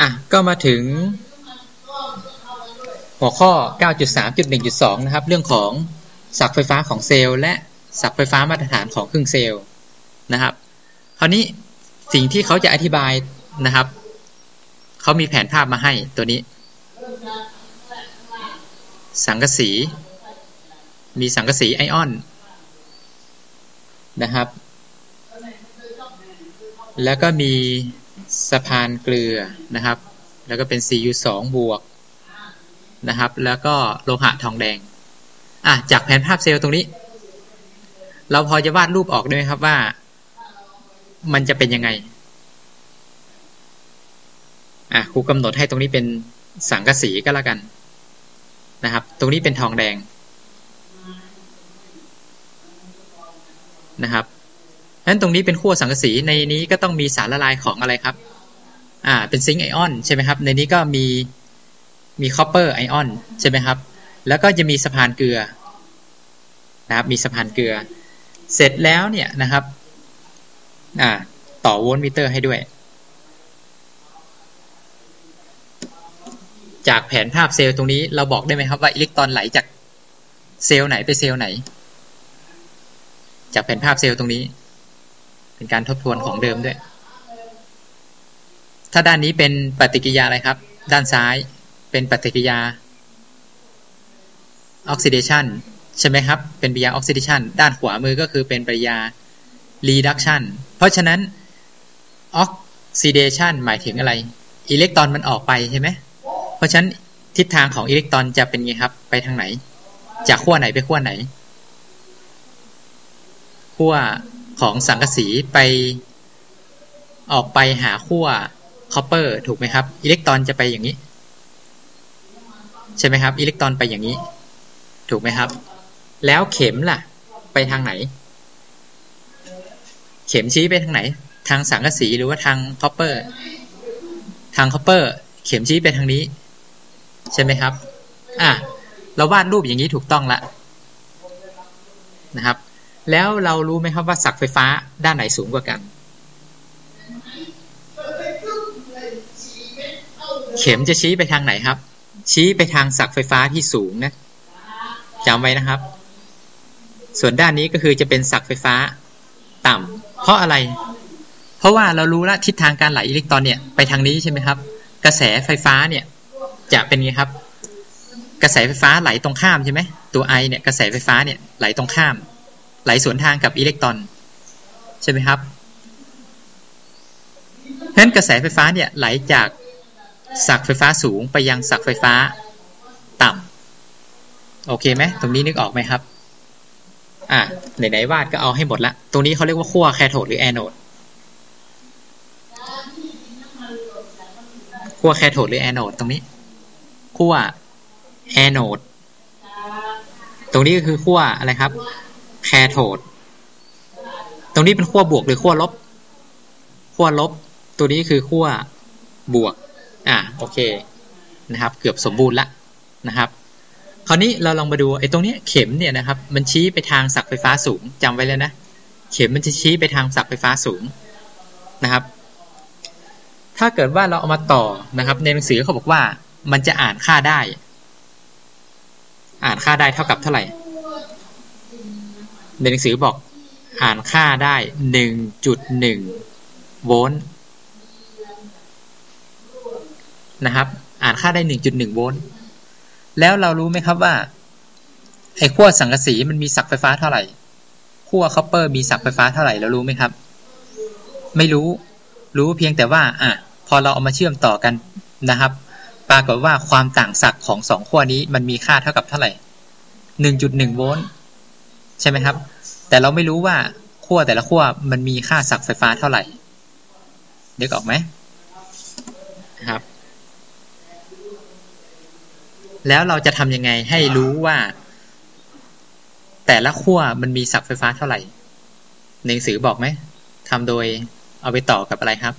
อะก็มาถึง หัวข้อ 9.3.1.2 นะครับ เรื่องของศักไฟฟ้าของเซลล์และศักไฟฟ้ามาตรฐานของครื่งเซลล์นะครับ คราวนี้สิ่งที่เขาจะอธิบายนะครับ เขามีแผนภาพมาให้ตัวนี้ สังกะสี มีสังกะสีไอออนนะครับ แล้วก็มี สะพานเกลือนะครับ แล้วก็เป็น Cu2 บวกนะครับ แล้วก็โลหะทองแดงอะจากแผนภาพเซลล์ตรงนี้ เราพอจะวาดรูปออกได้ไหมครับว่า มันจะเป็นยังไงอะครูกำหนดให้ตรงนี้เป็นสังกะสีก็แล้วกันนะครับ ตรงนี้เป็นทองแดงนะครับ นั้นตรงนี้เป็นขั้วสังกะสีในนี้ก็ต้องมีสารละลายของอะไรครับ อ่า เป็นซิงค์ไอออนใช่ไหมครับ ในนี้ก็มีมีคอปเปอร์ไอออนใช่ไหมครับ แล้วก็จะมีสะพานเกลือนะครับมีสะพานเกลือ เสร็จแล้วเนี่ยนะครับ อ่า ต่อโวลต์มิเตอร์ให้ด้วย จากแผนภาพเซลล์ตรงนี้เราบอกได้ไหมครับว่าอิเล็กตรอนไหลจากเซลล์ไหนไปเซลล์ไหน จากแผนภาพเซลล์ตรงนี้ เป็นการทบทวนของเดิมด้วย ถ้าด้านนี้เป็นปฏิกิริยาอะไรครับ ด้านซ้ายเป็นปฏิกิริยาออกซิเดชันใช่ไหมครับ เป็นปฏิกิริยาออกซิเดชันด้านขวามือก็คือเป็นปฏิกิริยารีดักชันเพราะฉะนั้นออกซิเดชันหมายถึงอะไร อิเล็กตรอนมันออกไปใช่ไหมเพราะฉะนั้นทิศทางของอิเล็กตรอนจะเป็นไงครับ ไปทางไหน จากขั้วไหนไปขั้วไหนขั้ว ของสังกะสีไปออกไปหาขั้วคอปเปอร์ถูกไหมครับ อิเล็กตรอนจะไปอย่างนี้ ใช่ไหมครับ อิเล็กตรอนไปอย่างนี้ ถูกไหมครับ แล้วเข็มล่ะ ไปทางไหน เข็มชี้ไปทางไหน ทางสังกะสีหรือว่าทางคอปเปอร์ทางคอปเปอร์เข็มชี้ไปทางนี้ ใช่ไหมครับ อะเราวาดรูปอย่างนี้ถูกต้องละนะครับ แล้วเรารู้ไหมครับว่าสักไฟฟ้าด้านไหนสูงกว่ากัน เข็มจะชี้ไปทางไหนครับ ชี้ไปทางสักไฟฟ้าที่สูงนะจำไว้นะครับ ส่วนด้านนี้ก็คือจะเป็นสักไฟฟ้าต่ำเพราะอะไร เพราะว่าเรารู้ละทิศทางการไหลอิเล็กตรอนเนี่ยไปทางนี้ใช่ไหมครับ กระแสไฟฟ้าเนี่ยจะเป็นไงครับ กระแสไฟฟ้าไหลตรงข้ามใช่ไหมตัวไอเนี่ยกระแสไฟฟ้าเนี่ยไหลตรงข้าม ไหลสวนทางกับอิเล็กตรอน ใช่ไหมครับเพราะนั้นกระแสไฟฟ้าเนี่ยไหลจากสักไฟฟ้าสูงไปยังสักไฟฟ้าต่ำโอเคไหมตรงนี้นึกออกไหมครับอะไหนๆวาดก็เอาให้หมดละ ตรงนี้เขาเรียกว่าขั้วแคโทดหรือแอนโอดขั้วแคโทดหรือแอนโอดตรงนี้ขั้วแอนโอดตรงนี้ก็คือขั้วอะไรครับ แคโทด ตรงนี้เป็นขั้วบวกหรือขั้วลบ ขั้วลบ ตัวนี้คือขั้วบวก อ่าโอเค นะครับ เกือบสมบูรณ์ละนะครับ คราวนี้เราลองมาดูไอ้ตรงนี้เข็มเนี่ยนะครับ มันชี้ไปทางสักไฟฟ้าสูงจำไว้เลยนะ เข็มมันจะชี้ไปทางสักไฟฟ้าสูงนะครับ ถ้าเกิดว่าเราเอามาต่อนะครับ ในหนังสือเขาบอกว่ามันจะอ่านค่าได้ อ่านค่าได้เท่ากับเท่าไหร่ ในหนังสือบอกอ่านค่าได้หนึ่งจุดหนึ่งโวลต์นะครับอ่านค่าได้หนึ่งจุดหนึ่งโวลต์แล้วเรารู้ไหมครับว่าไอ้ขั้วสังกะสีมันมีศักไฟฟ้าเท่าไหร่ขั้วคอปเปอร์มีศักไฟฟ้าเท่าไหร่เรารู้ไหมครับ ไม่รู้รู้เพียงแต่ว่าอะพอเราเอามาเชื่อมต่อกันนะครับ ปรากฏว่าความต่างศักของสองขั้วนี้มันมีค่าเท่ากับเท่าไหร่หนึ่งจุดหนึ่งโวลต์ ใช่ไหมครับ แต่เราไม่รู้ว่าขั้วแต่ละขั้วมันมีค่าศักไฟฟ้าเท่าไหร่นึกออกไหมครับ แล้วเราจะทำยังไงให้รู้ว่า แต่ละขั้วมันมีศักไฟฟ้าเท่าไหร่ในหนังสือบอกไหมทำโดยเอาไปต่อกับอะไรครับ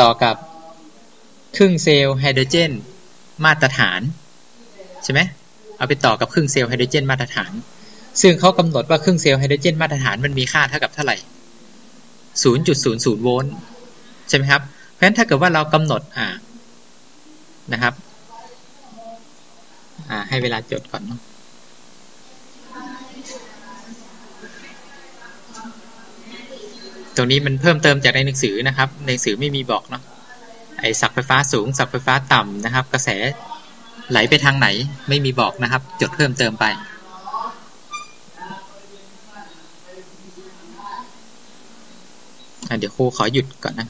ต่อกับครึ่งเซลล์ไฮโดรเจน มาตรฐาน ใช่ไหม เอาไปต่อกับครึ่งเซลล์ไฮโดรเจนมาตรฐาน ซึ่งเขากำหนดว่าครึ่งเซลล์ไฮโดรเจนมาตรฐานมันมีค่าเท่ากับเท่าไหร่ 0.00 โวลต์ใช่ไหมครับ เพราะฉะนั้นถ้าเกิดว่าเรากำหนดอ่านะครับอ่าให้เวลาจดก่อนเนาะตรงนี้มันเพิ่มเติมจากในหนังสือนะครับ ในหนังสือไม่มีบอกเนาะไอสักไฟฟ้าสูงสักไฟฟ้าต่ำนะครับ กระแส ไหลไปทางไหนไม่มีบอกนะครับ จดเพิ่มเติมไป เดี๋ยวครูขอหยุดก่อนนะ